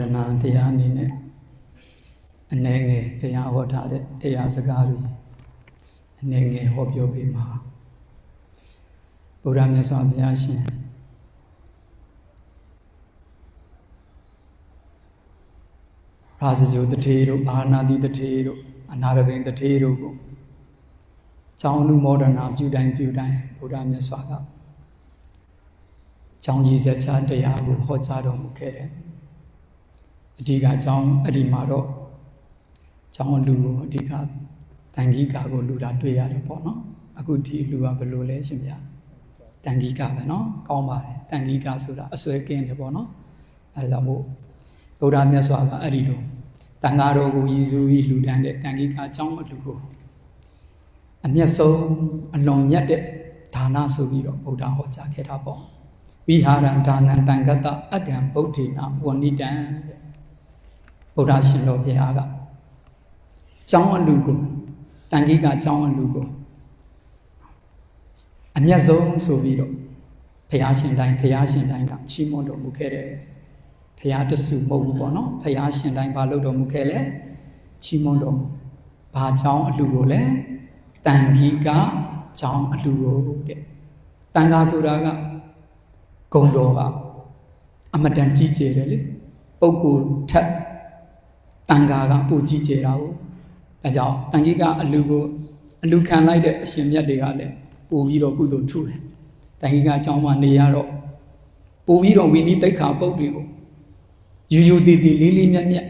ဒနာတရားအနေနဲ့အနည်းငယ်တရားဟောထားတဲ့တရားစကားတွေအနည်းငယ်ဟောပြောပေးမှာဗုဒ္ဓမြတ်စွာဘုရားရှင်ရာဇဂိုတထေတို့ဘာနာတိတထေတို့အနာရဘိန်တထေတို့ကိုကျောင်းလူမောဒနာပြုတိုင်းပြုတိုင်းဗုဒ္ဓမြတ်စွာကကျောင်းကြီးဆက်ချတရားကိုဟောကြားတော်မူခဲ့တယ် အဓိကအကြောင်းအဲ့ဒီမှာတော့ကျောင်းလူကိုအဓိကတန်ခိကာကိုလူတာတွေ့ရတယ်ပေါ့နော်အခုဒီလူကဘယ်လိုလဲရှင်ဗျာတန်ခိကာပဲနော်ကောင်းပါတယ်တန်ခိကာဆိုတာအစွဲကင်းတယ်ပေါ့နော်အဲဒါကြောင့်မို့ဗုဒ္ဓမြတ်စွာကအဲ့ဒီလိုတန်ဃာတော်ကိုရည်စူးပြီးလူတန်းတဲ့တန်ခိကာကျောင်းအလူကိုအမျက်ဆုံးအလွန်မြတ်တဲ့ဒါနဆိုပြီးတော့ဗုဒ္ဓဟောကြားခဲ့တာပေါ့ဝိဟာရံဒါနံတန်ခတ္တအကံဗုဒ္ဓေနဝဏိတံတဲ့ ဗုဒ္ဓရှင်တော်ဘုရားကကျောင်းအလူကိုတန်ခိကာကျောင်းအလူကိုအမျက်ဆုံးဆိုပြီးတော့ဘုရားရှင်တိုင်းဘုရားရှင်တိုင်းကချီးမွမ်းတော်မူခဲ့တယ်ဘုရားတဆူမဟုတ်ဘူးပေါ့နော်ဘုရားရှင်တိုင်းဘာလုပ်တော်မူခဲ့လဲချီးမွမ်းတော်မူဘာကျောင်းအလူကိုလဲတန်ခိကာကျောင်းအလူကိုတဲ့တန်ခါဆိုတာကဂုံတော်ကအမတန်ကြီးကျယ်တယ်လေပုဂ္ဂိုလ်ထက် တန်ခါကပိုကြီးကျယ်တာကိုအဲကြောင့်တန်ခိကအလူကိုအလူခံလိုက်တဲ့အရှင်မြတ်တွေကလည်းပို့ပြီးတော့ကုသိုလ်ထူတယ်တန်ခိကအကြောင်းမှနေရတော့ပို့ပြီးတော့ဝိနည်းတိတ်ခါပုတ်တွေကိုယူယူတည်တည်လေးလေးမြတ်မြတ်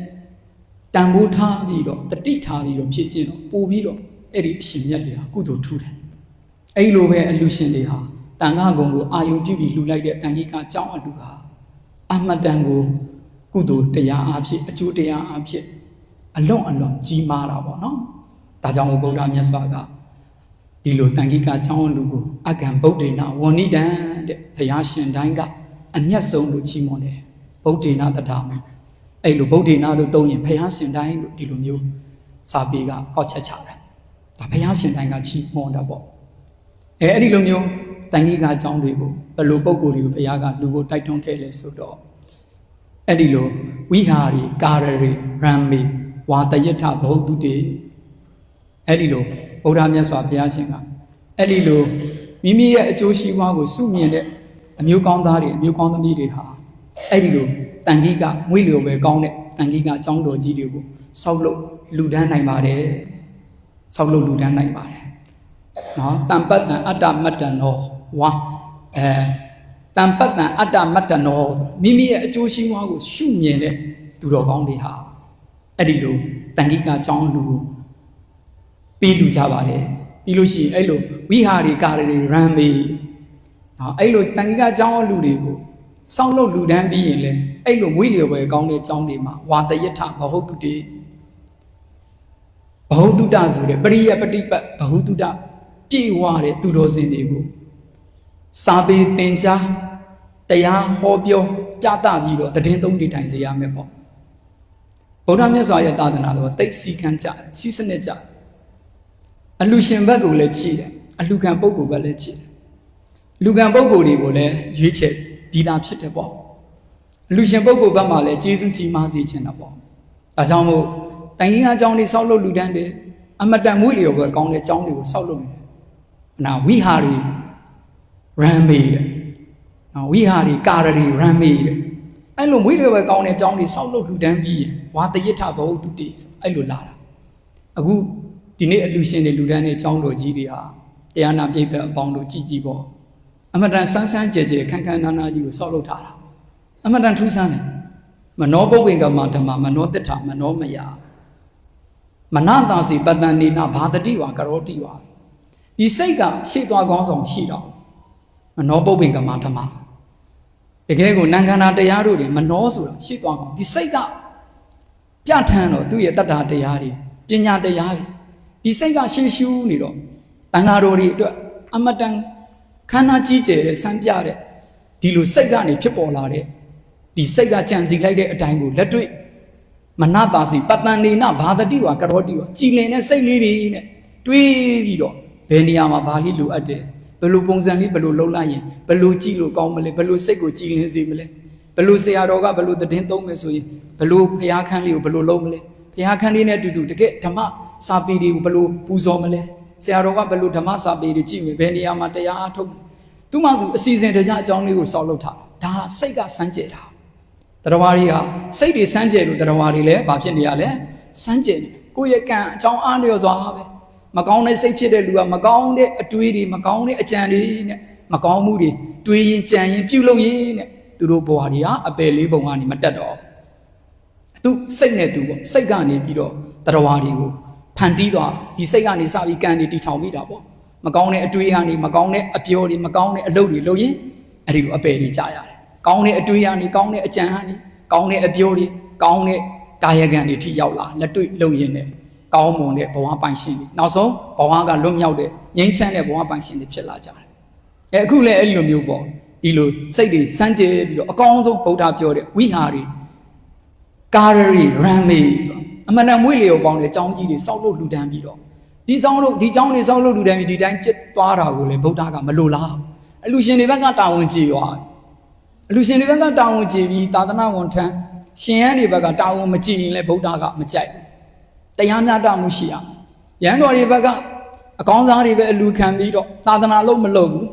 တန်ဖိုးထားပြီးတော့တတိထားပြီးတော့ဖြစ်ခြင်းတော့ပို့ပြီးတော့အဲ့ဒီအရှင်မြတ်တွေဟာကုသိုလ်ထူတယ်အဲ့လိုပဲအလူရှင်တွေဟာတန်ခါကုံကိုအာယုပြုပြီးလှူလိုက်တဲ့တန်ခိကအကြောင်းအလူဟာအမတန်ကို ကုသိုလ်တရားအဖြစ်အကျိုးတရားအဖြစ်အလွန်အလွန်ကြီးမားတာပေါ့နော်။ဒါကြောင့်မို့ဗုဒ္ဓမြတ်စွာကဒီလိုတန်ခိကအကြောင်းလူကိုအကံဗုဒ္ဓေနာဝဏိတံတဲ့ဘုရားရှင်တိုင်းကအမျက်ဆုံးလို့ချီးမွမ်းတယ်။ဗုဒ္ဓေနာတထာမှာအဲ့လိုဗုဒ္ဓေနာလို့သုံးရင်ဘုရားရှင်တိုင်းလို့ဒီလိုမျိုးစာပေကဟောချက်ချတယ်။ဒါဘုရားရှင်တိုင်းကချီးမွမ်းတာပေါ့။အဲအဲ့ဒီလိုမျိုးတန်ခိကအကြောင်းတွေကိုဘယ်လိုပုံကိုယ်တွေကိုဘုရားကလူကိုတိုက်တွန်းခဲ့လဲဆိုတော့ အဲ့ဒီလိုဝိဟာရီကာရရီရမ်မီဝါတယထဘုဒ္ဓတေအဲ့ဒီလိုဗုဒ္ဓမြတ်စွာဘုရားရှင်ကအဲ့ဒီလိုမိမိရဲ့အကျိုးရှိပွားကိုစုမြင်တဲ့အမျိုးကောင်းသားတွေအမျိုးကောင်းသမီးတွေဟာအဲ့ဒီလိုတန်ခိကမွေးလျော်ပဲကောင်းတဲ့တန်ခိကအကြောင်းတော်ကြီးတွေကိုစောက်လို့လူဒန်းနိုင်ပါတယ်စောက်လို့လူဒန်းနိုင်ပါတယ်နော်တံပတ်တံအတ္တမတ္တနောဝါအဲ တံပတ်တံအတ္တမတ္တနောမိမိရဲ့အကျိုးရှိပွားကိုရှုမြင်တဲ့သူတော်ကောင်းတွေဟာအဲ့ဒီလိုတန်ခိကအကြောင်းလူကိုပြီးလူကြပါတယ်ပြီးလို့ရှိရင်အဲ့လိုဝိဟာရီကာရီရမ်မေနော်အဲ့လိုတန်ခိကအကြောင်းလူတွေကိုစောင့်လို့လူတန်းပြီးရင်လေအဲ့လိုမွေးလျော်ပဲကောင်းတဲ့အကြောင်းတွေမှာဝါတယထဘဟုတုတေဘဟုတုတဆိုတဲ့ပရိယပฏิပတ်ဘဟုတုတပြေဝတဲ့သူတော်စင်တွေကို စာပေသင်ကြားတရားဟောပြောပြသပြီးတော့သတင်းသုံးနေထိုင်စေရမယ်ပေါ့ဗုဒ္ဓမြတ်စွာရဲ့သာသနာတော်တိတ်စီကံကြစီးစနစ်ကြအလူရှင်ဘက်ကိုလည်းကြည့်တယ်အလူခံပုဂ္ဂိုလ်ဘက်လည်းကြည့်တယ်လူခံပုဂ္ဂိုလ်တွေကိုလည်းရွေးချယ်ပြီးသားဖြစ်တယ်ပေါ့အလူရှင်ပုဂ္ဂိုလ်ဘက်မှာလည်းကျေးဇူးကြီးမားစေခြင်းတော့ပေါ့ဒါကြောင့်မို့တိုင်ရင်အကြောင်းတွေဆောက်လုပ်လူတန်းတယ်အမတန်မွေးလျော်ပဲကောင်းတဲ့အကြောင်းတွေကိုဆောက်လုပ်နေတယ်နာဝိဟာရီ ရမ်မေတဲ့နော်ဝိဟာရီကာရရီရမ်မေတဲ့အဲ့လိုမွေးလျော်ပဲကောင်းတဲ့အကြောင်းတွေဆောက်လုပ်လူတန်းပြီးရင်ဝါတယထဘဝတုတေအဲ့လိုလာတာအခုဒီနေ့အလူရှင်တွေလူတန်းတွေအကြောင်းတော်ကြီးတွေဟာတရားနာပြိတ္တအပေါင်းတို့ကြည်ကြည်ပေါ့အမတန်ဆန်းဆန်းကြဲကြဲခန်းခန်းနာနာကြီးကိုဆောက်လုပ်ထားတာအမတန်ထူးဆန်းတယ်မနောပုပ္ပင်ကမဓမ္မမနောတ္ထမနောမယမနတာစီပတ္တန်နေနာဘာတတိဝါကရောတိဝါဒီစိတ်ကရှေ့သွားကောင်းဆောင်ရှိတော့ မနောပုပ္ပင်ကမဓမ္မတကယ်ကိုနံခန္ဓာတရားတို့တွေမနောဆိုတာရှေ့သွားကောင်းဒီစိတ်ကပြဋ္ဌာန်းတော့သူ့ရဲ့တတ္တာတရားတွေပညာတရားတွေဒီစိတ်ကရှေ့ရှုနေတော့တန်ဃာတော်တွေအတွက်အမတန်ခန္ဓာကြီးကျယ်တဲ့စမ်းပြတဲ့ဒီလိုစိတ်ကနေဖြစ်ပေါ်လာတဲ့ဒီစိတ်ကကြံစီလိုက်တဲ့အတိုင်းကိုလက်တွေ့မနတာစီပတ္တန်နေနဘာတတိဝါကရောတိဝါကြည်လင်တဲ့စိတ်လေးတွေနဲ့တွေးပြီးတော့ဘယ်နေရာမှာဘာလေးလိုအပ်တယ် ဘယ်လိုပုံစံလေးဘယ်လိုလုပ်လိုက်ရင်ဘယ်လိုကြည့်လို့ကောင်းမလဲဘယ်လိုစိတ်ကိုကြည်လင်စေမလဲဘဘလို့ဆရာတော်ကဘလို့သတင်းသုံးမယ်ဆိုရင်ဘလို့ဖျားခန်းလေးကိုဘလို့လုံးမလဲဖျားခန်းလေးနဲ့အတူတူတကယ်ဓမ္မစာပေတွေကိုဘလို့ပူဇော်မလဲဆရာတော်ကဘလို့ဓမ္မစာပေတွေကြည့်မယ်ဘယ်နေရာမှာတရားအားထုတ်သူမှသူအစီအစဉ်တရားအကြောင်းလေးကိုစောက်လုပ်ထားတာဒါစိတ်ကစမ်းကြယ်တာတရားဝါတွေကစိတ်တွေစမ်းကြယ်လို့တရားဝါတွေလည်းဘာဖြစ်နေရလဲစမ်းကြယ်နေကိုယ့်ရဲ့ကံအကြောင်းအားလျော်စွာပဲ မကောင်းတဲ့စိတ်ဖြစ်တဲ့လူကမကောင်းတဲ့အတွေးတွေမကောင်းတဲ့အကြံတွေနဲ့မကောင်းမှုတွေတွေးရင်ကြံရင်ပြုလုပ်ရင်နဲ့သူတို့ဘဝတွေဟာအပယ်လေးပုံကနေမတက်တော့သူစိတ်နဲ့သူပေါ့စိတ်ကနေပြီးတော့တရားဝါတွေကိုဖန်တီးသွားဒီစိတ်ကနေစပြီးကံတွေတီချောင်ပြီးတာပေါ့မကောင်းတဲ့အတွေးကနေမကောင်းတဲ့အပြောတွေမကောင်းတဲ့အလုပ်တွေလုပ်ရင်အဲ့ဒီကိုအပယ်တွေကြာရတယ်ကောင်းတဲ့အတွေးကနေကောင်းတဲ့အကြံကနေကောင်းတဲ့အပြောတွေကောင်းတဲ့ကာယကံတွေထိရောက်လာလက်တွေ့လုပ်ရင်းနဲ့ ကောင်းမွန်တဲ့ဘဝပိုင်ရှင်တွေနောက်ဆုံးဘဝကလွတ်မြောက်တဲ့ငြိမ်းချမ်းတဲ့ဘဝပိုင်ရှင်တွေဖြစ်လာကြတယ်အဲအခုလည်းအဲ့ဒီလိုမျိုးပေါ့ဒီလိုစိတ်တွေစမ်းကြဲပြီးတော့အကောင်းဆုံးဗုဒ္ဓပြောတဲ့ဝိဟာရီကာရရီရမ်မေဆိုတာအမှန်တန်မွေးလျော်ပေါင်းတဲ့အကြောင်းကြီးတွေစောက်လို့လူတန်းပြီးတော့ဒီစောင်းလို့ဒီကြောင်းတွေစောက်လို့လူတန်းပြီးဒီတိုင်းပြစ်သွားတာကိုလေဗုဒ္ဓကမလိုလားအလူရှင်တွေဘက်ကတာဝန်ကြည်ရွာအလူရှင်တွေဘက်ကတာဝန်ကြည်ပြီးသာသနာဝန်ထမ်းရှင်ရန်တွေဘက်ကတာဝန်မကြည်ရင်လေဗုဒ္ဓကမကြိုက်ဘူး တရားမျှတမှုရှိရရန်တော်တွေဘက်ကအကောင်းစားတွေပဲအလူခံပြီးတော့သာသနာလို့မလုပ်ဘူး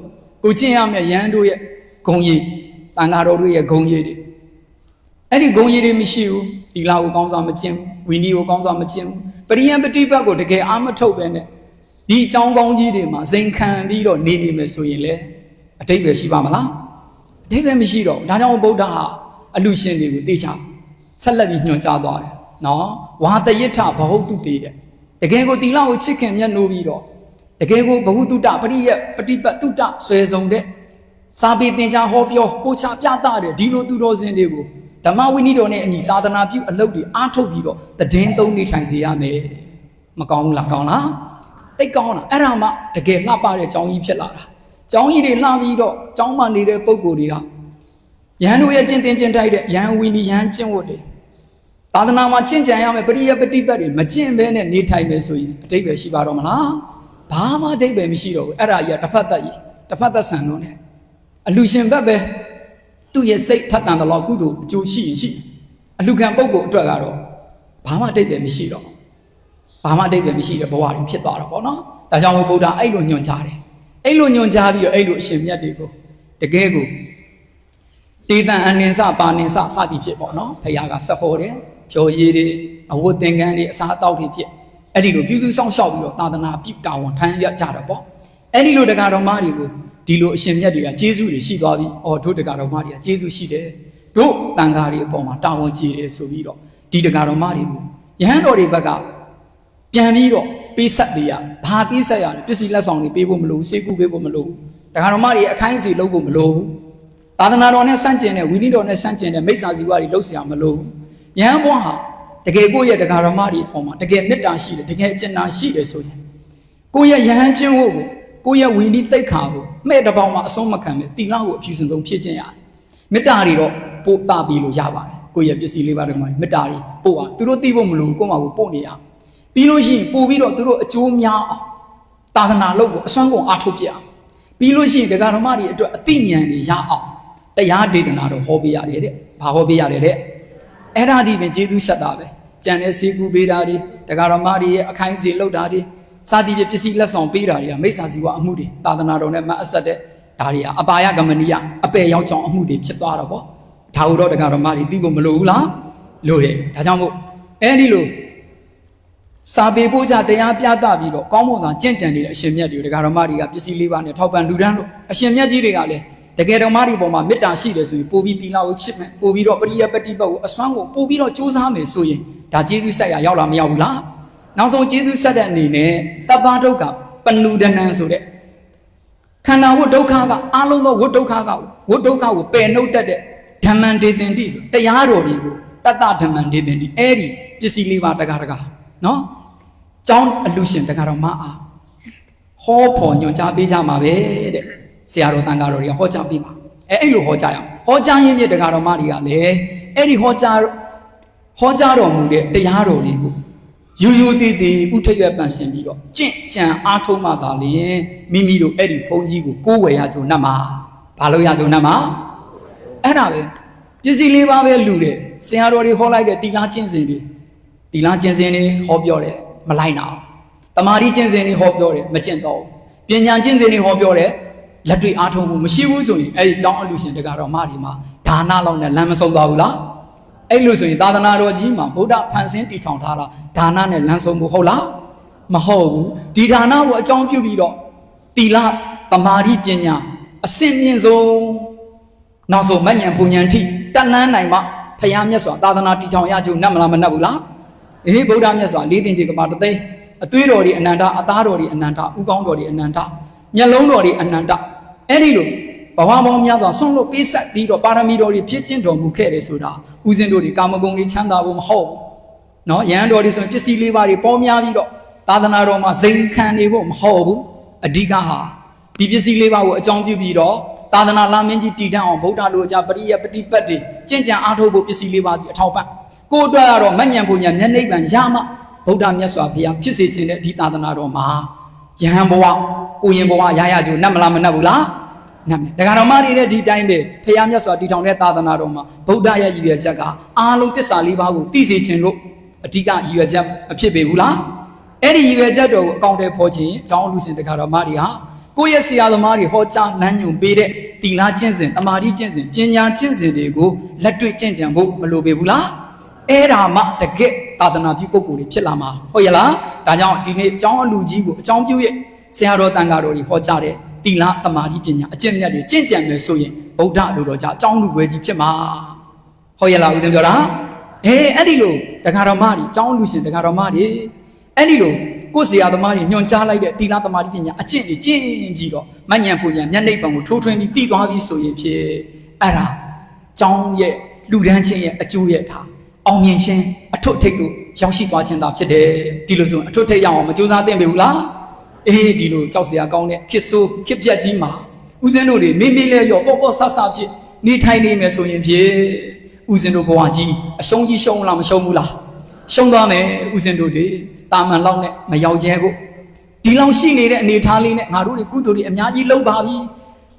ကိုကျင့်ရမယ့်ရန်တို့ရဲ့ဂုံရည်တန်ဃာတော်တို့ရဲ့ဂုံရည်တွေအဲ့ဒီဂုံရည်တွေမရှိဘူးဒီလာကိုကောင်းစားမကျင့်ဘူးဝီနီကိုကောင်းစားမကျင့်ဘူးပရိယံပฏิပတ်ကိုတကယ်အာမထုတ်ပဲနဲ့ဒီအကြောင်းကောင်းကြီးတွေမှာဇိမ်ခံပြီးတော့နေနေမယ်ဆိုရင်လေအတိတ်ပဲရှိပါမလားအတိတ်ပဲမရှိတော့ဘူးဒါကြောင့်ဗုဒ္ဓဟာအလူရှင်တွေကိုတေချာဆက်လက်ပြီးညွှန်ကြားသွားတယ် နော်ဝါတယိထဘဟုတုတေတဲ့တကယ်ကိုတီလာကိုချစ်ခင်မြတ်နိုးပြီးတော့တကယ်ကိုဘဟုတုတပရိယပฏิပတ်တုတဆွဲဆောင်တဲ့စာပေသင်ကြားဟောပြောပို့ချပြသတဲ့ဒီလိုသူတော်စင်တွေကိုဓမ္မဝိနည်းတော်နဲ့အညီသာသနာပြုအလုပ်တွေအားထုတ်ပြီးတော့တည်င်းသုံးနေထိုင်စေရမယ်မကောင်းဘူးလားကောင်းလားတိတ်ကောင်းလားအဲ့ဒါမှတကယ်လှပတဲ့ကြောင်းကြီးဖြစ်လာတာကြောင်းကြီးတွေလှပြီးတော့ကြောင်းမှနေတဲ့ပုံကိုယ်တွေဟာယဟန်တို့ရဲ့ကျင့်တင်ကျင့်ထိုက်တဲ့ယဟန်ဝီနီယဟန်ကျင့်ဝတ်တွေ သာသနာမှာကျင့်ကြံရမယ်ပရိယပฏิပတ်တွေမကျင့်ဘဲနဲ့နေထိုင်မယ်ဆိုရင်အတိတ်ပဲရှိပါတော့မလားဘာမှအတိတ်ပဲမရှိတော့ဘူးအဲ့ဒါကြီးကတစ်ဖက်သက်ကြီးတစ်ဖက်သက်ဆန်တော့တယ်အလူရှင်ဘက်ပဲသူ့ရဲ့စိတ်ထက်တန်တယ်လို့ကုသိုလ်အကျိုးရှိရင်ရှိအလူခံပုဂ္ဂိုလ်အတွက်ကတော့ဘာမှအတိတ်ပဲမရှိတော့ဘာမှအတိတ်ပဲမရှိတဲ့ဘဝတွေဖြစ်သွားတာပေါ့နော်ဒါကြောင့်ဘုရားအဲ့လိုညွှန်ကြားတယ်အဲ့လိုညွှန်ကြားပြီးတော့အဲ့လိုအရှင်မြတ်တွေကိုတကယ်ကိုတေတံအနင်္စပါနင်္စစသည်ဖြစ်ပေါ့နော်ဖခင်ကဆက်ဖို့တယ် ပျော်ရည်တွေအဝတ်သင်္ကန်းတွေအစားအသောက်တွေဖြစ်အဲ့ဒီလိုပြုစုဆောင်ရှောက်ပြီးတော့သာသနာပြုတာဝန်ထမ်းရကြတာပေါ့အဲ့ဒီလိုတရားတော်မတွေကိုဒီလိုအရှင်မြတ်တွေကကျေးဇူးတွေရှိသွားပြီအော်တို့တရားတော်မတွေကကျေးဇူးရှိတယ်တို့တန်ဃာတွေအပေါ်မှာတာဝန်ကြီးတယ်ဆိုပြီးတော့ဒီတရားတော်မတွေကိုယဟန်တော်တွေဘက်ကပြန်ပြီးတော့ပေးဆက်ပေးရဘာပေးဆက်ရလဲပစ္စည်းလက်ဆောင်တွေပေးဖို့မလိုဘူးစေကူပေးဖို့မလိုဘူးတရားတော်မတွေအခိုင်းအစီလုပ်ဖို့မလိုဘူးသာသနာတော်နဲ့ဆန့်ကျင်တဲ့ဝိနည်းတော်နဲ့ဆန့်ကျင်တဲ့မိစ္ဆာစီဝါတွေလှုပ်ဆရာမလိုဘူး ယဟန်ဘွားဟာတကယ်ကိုယ့်ရဲ့တရားတော်မတွေအပေါ်မှာတကယ်မေတ္တာရှိတယ်တကယ်အကျဉ်းနာရှိတယ်ဆိုရင်ကိုယ့်ရဲ့ယဟန်ချင်းဝတ်ကိုကိုယ့်ရဲ့ဝီနီသိက္ခာကိုမဲ့တပေါင်းမှာအဆုံးမခံပဲတီလာကိုအဖြူစင်ဆုံးဖြစ်ခြင်းရတယ်မေတ္တာတွေတော့ပို့တာပြီးလို့ရပါတယ်ကိုယ့်ရဲ့ပစ္စည်းလေးပါးတွေမှာမေတ္တာတွေပို့အောင်သူတို့သိဖို့မလိုကိုယ့်မှာကိုပို့နေရအောင်ပြီးလို့ရှိရင်ပို့ပြီးတော့သူတို့အကျိုးများအောင်သာသနာလုပ်ကိုအစွမ်းကုန်အားထုတ်ပြအောင်ပြီးလို့ရှိရင်ဒကာဓမ္မတွေအတွက်အသိဉာဏ်တွေရအောင်တရားဒေသနာတော့ဟောပေးရတယ်တဲ့ဘာဟောပေးရတယ်တဲ့ အဲ့ဒါဒီပင်ကျေးဇူးဆက်တာပဲကြံတဲ့စေကူပေးတာတွေဒကာဓမ္မတွေရဲ့အခိုင်းစီလုပ်တာတွေစာတိပြပစ္စည်းလက်ဆောင်ပေးတာတွေကမိစ္ဆာစီဝအမှုတွေသာသနာတော်နဲ့မအဆက်တဲ့ဒါတွေကအပါယကမဏိယအပေရောက်ကြောင်အမှုတွေဖြစ်သွားတော့ဗောဒါဟုတော့တရားတော်မတွေသိဖို့မလိုဘူးလားလိုတယ်ဒါကြောင့်မို့အဲဒီလိုစာပေပို့ကြတရားပြသပြီးတော့ကောင်းမွန်စွာကြင့်ကြံနေတဲ့အရှင်မြတ်တွေတရားတော်မတွေကပစ္စည်းလေးပါးနဲ့ထောက်ပံ့လူဒန်းလို့အရှင်မြတ်ကြီးတွေကလည်း တကယ်တော်မတွေပေါ်မှာမေတ္တာရှိတယ်ဆိုရင်ပို့ပြီးသီလကိုချစ်မယ်ပို့ပြီးတော့ပရိယပတိပတ်ကိုအစွမ်းကိုပို့ပြီးတော့ကြိုးစားမယ်ဆိုရင်ဒါကျေးဇူးဆက်ရရောက်လာမရောက်ဘူးလားနောက်ဆုံးကျေးဇူးဆက်တဲ့အနေနဲ့တပ္ပဒုက္ခပဏုဒနံဆိုတဲ့ခန္ဓာဝတ်ဒုက္ခကအာလုံးသောဝတ်ဒုက္ခကဝတ်ဒုက္ခကိုပယ်နှုတ်တတ်တဲ့ဓမ္မံဒေသင်တိဆိုတရားတော်တွေကိုတတ္တဓမ္မံဒေသင်တိအဲ့ဒီပစ္စည်းလေးပါတကားတကားနော်ကျောင်းအလူရှင်တကားတော်မအားဟောဖို့ညွှန်ကြားပေးကြမှာပဲတဲ့ ဆရာတော်တန်ဃာတော်တွေကဟောကြားပေးမှာအဲအဲ့လိုဟောကြားရအောင်ဟောကြားရင်းမြစ်တကားတော်မတွေကလည်းအဲ့ဒီဟောကြားဟောကြားတော်မူတဲ့တရားတော်တွေကိုယူယူတည်တည်ဥထရွက်ပန့်ရှင်ပြီးတော့ကြင့်ကြံအားထုတ်မှသာလျင်မိမိတို့အဲ့ဒီဘုန်းကြီးကိုကိုးဝယ်ရကြုံနှက်မှာဘာလို့ရကြုံနှက်မှာအဲ့ဒါပဲပစ္စည်းလေးပါးပဲလူတယ်ဆရာတော်တွေဟောလိုက်တဲ့တီလာကျင့်စဉ်တွေတီလာကျင့်စဉ်တွေဟောပြောတယ်မလိုက်နာဘူးတမာရီကျင့်စဉ်တွေဟောပြောတယ်မကျင့်တော့ဘူးပညာကျင့်စဉ်တွေဟောပြောတယ် လက်တွေ့အားထုတ်မှုမရှိဘူးဆိုရင်အဲ့ဒီကျောင်းအလူရှင်တကတော့မဒီမှာဒါနလောက်နဲ့လမ်းမဆုံးသွားဘူးလားအဲ့လိုဆိုရင်သာသနာတော်ကြီးမှာဗုဒ္ဓဖန်ဆင်းတည်ထောင်ထားတာဒါနနဲ့လမ်းဆုံးမှုဟုတ်လားမဟုတ်ဘူးဒီဒါနကိုအကြောင်းပြုပြီးတော့တီလာတမာရီပညာအစင်မြင့်ဆုံးနောက်ဆုံးမဉ္ဇဉ်ပူဉ္ဇဉ်ထိတက်လန်းနိုင်မှဖယားမြတ်စွာသာသနာတည်ထောင်ရကြုံနတ်မလားမနတ်ဘူးလားအေးဗုဒ္ဓမြတ်စွာလေးတင်ကြီးကမာတသိန်းအသွေးတော်ဒီအနန္တအသားတော်ဒီအနန္တဥကောင်းတော်ဒီအနန္တမျက်လုံးတော်ဒီအနန္တ အဲ့ဒီလိုဘဝပေါင်းများစွာဆုံးလို့ပေးဆက်ပြီးတော့ပါရမီတော်တွေဖြစ်ချင်းတော်မူခဲ့တယ်ဆိုတာဦးဇင်းတို့ဒီကာမဂုဏ်တွေချမ်းသာဖို့မဟုတ်ဘူးနော်ယဟန်တော်တွေဆိုရင်ပစ္စည်းလေးပါးတွေပေါများပြီးတော့သာသနာတော်မှာဇိမ်ခံနေဖို့မဟုတ်ဘူးအဓိကဟာဒီပစ္စည်းလေးပါးကိုအကြောင်းပြုပြီးတော့သာသနာလာမင်းကြီးတည်တံ့အောင်ဗုဒ္ဓလိုကြပရိယပฏิပတ်တွေကျင့်ကြံအားထုတ်ဖို့ပစ္စည်းလေးပါးဒီအထောက်ပံ့ကိုယ်အတွက်ကတော့မညံပူညာမျက်နှိပ်ပံရမှဗုဒ္ဓမြတ်စွာဘုရားဖြစ်စေခြင်းတဲ့ဒီသာသနာတော်မှာ ယဟန်ဘဝကိုရင်ဘဝရရကြိုနတ်မလားမနတ်ဘူးလားနတ်မယ်ဒကာတော်မတွေလည်းဒီတိုင်းပဲဘုရားမြတ်စွာတည်ထောင်တဲ့သာသနာတော်မှာဗုဒ္ဓရဲ့ရည်ရွယ်ချက်ကအားလုံးတစ္ဆာလေးပါးကိုသိစေခြင်းလို့အဓိကရည်ရွယ်ချက်မဖြစ်ပေဘူးလားအဲ့ဒီရည်ရွယ်ချက်တော်ကိုအကောင့်ထဲပေါ်ခြင်းအကြောင်းလူစင်ဒကာတော်မတွေဟာကိုယ့်ရဲ့ဆရာသမားတွေဟောကြားလမ်းညွှန်ပေးတဲ့တီလာကျင့်စဉ်တမာတိကျင့်စဉ်ပညာကျင့်စဉ်တွေကိုလက်တွေ့ကျင့်ကြံဖို့မလိုပေဘူးလားအဲ့ဒါမှတကယ့် သာသနာပြုပုဂ္ဂိုလ်တွေဖြစ်လာမှာဟုတ်ရလားဒါကြောင့်ဒီနေ့အကြောင်းအလူကြီးကိုအကြောင်းပြုရဲ့ဆရာတော်တန်ဃာတော်တွေဟောကြားတဲ့တီလာတမာတိပညာအကျင့်မြတ်တွေကျင့်ကြံမယ်ဆိုရင်ဗုဒ္ဓလိုတော်ကြအကြောင်းလူွယ်ကြီးဖြစ်မှာဟုတ်ရလားဦးဇင်းပြောတာအေးအဲ့ဒီလိုတက္ကတော်မတွေအကြောင်းလူရှင်တက္ကတော်မတွေအဲ့ဒီလိုကိုယ်ဆရာသမားတွေညွှန်ကြားလိုက်တဲ့တီလာတမာတိပညာအကျင့်တွေကျင့်ကြည့်တော့မညံပူညံမျက်နှိပ်ပံကိုထိုးထွင်းပြီးပြီးသွားပြီဆိုရင်ဖြစ်အဲ့ဒါကျောင်းရဲ့လူဒန်းချင်းရဲ့အကျိုးရဲ့ဒါ အောင်မြင်ခြင်းအထွတ်ထိပ်ကိုရောက်ရှိသွားခြင်းသာဖြစ်တယ်ဒီလိုဆိုရင်အထွတ်ထိပ်ရအောင်မကြိုးစားသင့်ပေဘူးလားအေးဒီလိုကြောက်စရာကောင်းတဲ့ခစ်ဆိုးခစ်ပြက်ကြီးမှာဦးဇင်းတို့တွေမိမိလဲရောပေါ့ပေါ့ဆဆဖြစ်နေထိုင်နေမယ်ဆိုရင်ဖြစ်ဦးဇင်းတို့ဘဝကြီးအရှုံးကြီးရှုံးလားမရှုံးဘူးလားရှုံးသွားမယ်ဦးဇင်းတို့တွေတာမန်လောက်နဲ့မရောက်ကျဲကိုဒီလောက်ရှိနေတဲ့အနေထားလေးနဲ့ငါတို့တွေကုသိုလ်တွေအများကြီးလုပ်ပါပြီ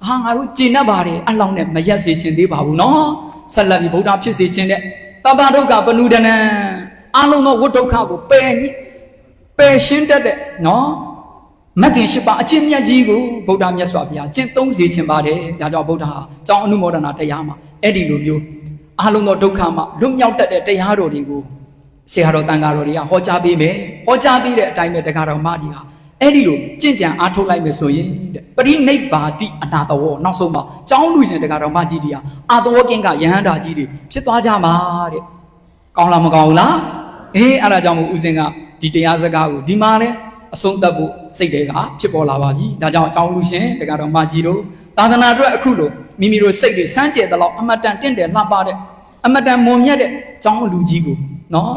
ဟာငါတို့ကျင့်တတ်ပါတယ်အလောင်းနဲ့မရက်စေခြင်းသေးပါဘူးနော်ဆက်လက်ပြီးဗုဒ္ဓဖြစ်စေခြင်းတဲ့ တပ္ပဒုက္ခပနုဒနံအလုံးသောဝဋ္ဒုက္ခကိုပယ်ညစ်ပယ်ရှင်းတတ်တဲ့နော်မဂ်ခင်ရှိပါအကျင့်မြတ်ကြီးကိုဗုဒ္ဓမြတ်စွာဘုရားကျင့်သုံးစေခြင်းပါတယ်ဒါကြောင့်ဗုဒ္ဓဟာကျောင်းအနုမောဒနာတရားမှာအဲ့ဒီလိုမျိုးအလုံးသောဒုက္ခမှာလွတ်မြောက်တတ်တဲ့တရားတော်တွေကိုဆရာတော်တန်ဃာတော်တွေကဟောကြားပေးမယ်ဟောကြားပေးတဲ့အတိုင်းပဲတရားတော်မတွေဟာ အဲ့ဒီလိုကြင့်ကြံအားထုတ်လိုက်မယ်ဆိုရင်တဲ့ပရိနိဗ္ဗာတိအနာတဝောနောက်ဆုံးမှာကျောင်းလူရှင်တရားတော်မကြီးတွေဟာအာတဝကင်းကယဟန္တာကြီးတွေဖြစ်သွားကြမှာတဲ့ကောင်းလားမကောင်းဘူးလားအေးအဲ့ဒါကြောင့်မို့ဦးစင်ကဒီတရားစကားကိုဒီမှာလဲအဆုံးသတ်ဖို့စိတ်တွေကဖြစ်ပေါ်လာပါပြီဒါကြောင့်အကြောင်းလူရှင်တရားတော်မကြီးတို့သာသနာအတွက်အခုလိုမိမိတို့စိတ်တွေစမ်းကြဲတဲ့လောက်အမတ်တန်တင့်တယ်လှပတဲ့အမတ်တန်မွန်မြတ်တဲ့ကျောင်းလူကြီးကိုနော်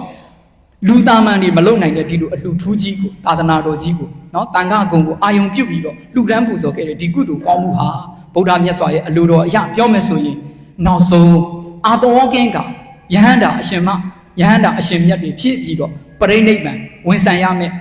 လူသားမန်တွေမလုံနိုင်တဲ့ဒီလိုအလှထူးကြီးကိုသာသနာတော်ကြီးကိုနော်တန်ခါကုံကိုအာယုံပြုတ်ပြီးတော့လူတန်းပူဇော်ခဲ့တဲ့ဒီကုသိုလ်ကောင်းမှုဟာဗုဒ္ဓမြတ်စွာရဲ့အလိုတော်အရာပြောမယ်ဆိုရင်နောက်ဆုံးအာတဝကင်းကယဟန္တာအရှင်မယဟန္တာအရှင်မြတ်တွေဖြစ်ပြီးတော့ပရိနိဗ္ဗာန်ဝင်ဆိုင်ရမယ်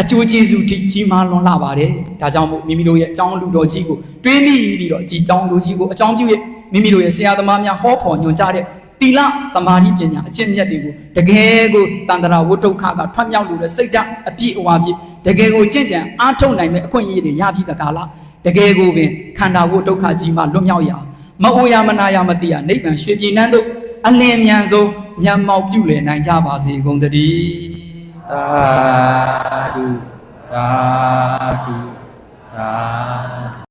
အကျိုးကျေးဇူးထိကြီးမားလွန်လာပါတယ်ဒါကြောင့်မို့မိမိတို့ရဲ့အကြောင်းလူတော်ကြီးကိုတွေးမိပြီးတော့ဒီအကြောင်းလူကြီးကိုအကြောင်းပြုရဲ့မိမိတို့ရဲ့ဆရာသမားများဟောဖော်ညွှန်ကြားတဲ့ တီလသမာဓိပညာအကျင့်မြတ်တွေကိုတကယ်ကိုတန်တရာဝတ္ထုခကထွက်မြောက်လို့လဲစိတ်ဓာတ်အပြည့်အဝပြည့်တကယ်ကိုကြင့်ကြံအားထုတ်နိုင်မဲ့အခွင့်အရေးတွေရပြီးတကာလားတကယ်ကိုပင်ခန္ဓာကိုယ်ဒုက္ခကြီးမှလွတ်မြောက်ရအောင်မအိုရမနာရမတိရနိဗ္ဗာန်ရွှေပြည်နန်းသို့အလင်းမြန်ဆုံးမျက်မှောက်ပြုလည်နိုင်ကြပါစေကုန်သတည်းသာဓုသာဓုသာ